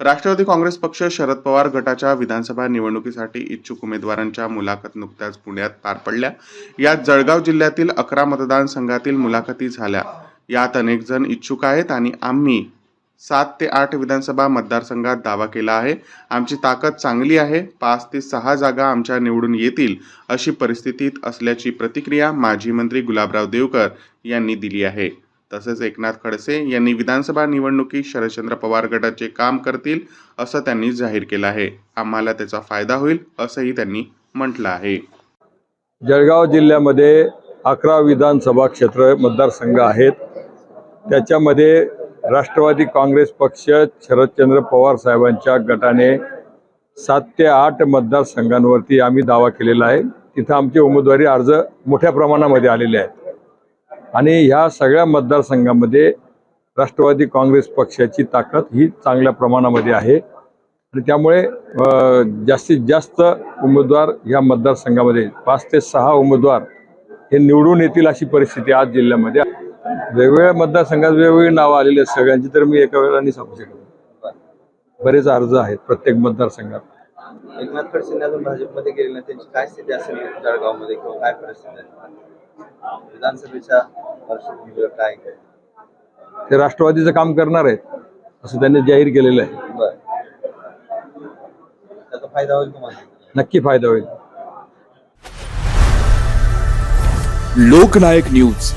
राष्ट्रवादी काँग्रेस पक्ष शरद पवार गटाच्या विधानसभा निवडणुकीसाठी इच्छुक उमेदवारांच्या मुलाखत नुकत्याच पुण्यात पार पडल्या. यात जळगाव जिल्ह्यातील अकरा मतदारसंघातील मुलाखती झाल्या. यात अनेक जण इच्छुक आहेत आणि आम्ही सात ते आठ विधानसभा मतदारसंघात दावा केला आहे. आमची ताकद चांगली आहे. पाच ते सहा जागा आमच्या निवडून येतील अशी परिस्थितीत असल्याची प्रतिक्रिया माजी मंत्री गुलाबराव देवकर यांनी दिली आहे. तसेच एकनाथ खडसे यांनी विधानसभा निवडणुकीत शरदचंद्र पवार गटाचे काम करतील असं त्यांनी जाहीर केलं आहे. आम्हाला त्याचा फायदा होईल असंही त्यांनी म्हटलं आहे. जळगाव जिल्ह्यामध्ये अकरा विधानसभा क्षेत्र मतदारसंघ आहेत. त्याच्यामध्ये राष्ट्रवादी काँग्रेस पक्ष शरदचंद्र पवार साहेबांच्या गटाने सात ते आठ मतदारसंघांवरती आम्ही दावा केलेला आहे. तिथं आमचे उमेदवारी अर्ज मोठ्या प्रमाणामध्ये आलेले आहेत. आणि ह्या सगळ्या मतदारसंघामध्ये राष्ट्रवादी काँग्रेस पक्षाची ताकद ही चांगल्या प्रमाणामध्ये आहे. आणि त्यामुळे जास्तीत जास्त उमेदवार ह्या मतदारसंघामध्ये पाच ते सहा उमेदवार हे निवडून येतील अशी परिस्थिती आज जिल्ह्यामध्ये वेगवेगळ्या मतदारसंघात वेगवेगळी नावं आलेली आहेत सगळ्यांची तर मी एका वेळेला नाही सांगू शकत. बरेच अर्ज आहेत प्रत्येक मतदारसंघात. एकनाथ खडसेंनी अजून भाजपमध्ये गेले नाही. त्यांची काय स्थिती असेल जळगावमध्ये किंवा काय परिस्थिती आहे? विधानसभेच्या पार्श्वभूमीवर काय? ते राष्ट्रवादीचं काम करणार आहेत असं त्यांनी जाहीर केलेलं आहे. बर. त्याचा फायदा होईल तुम्हाला? नक्की फायदा होईल. लोकनायक न्यूज.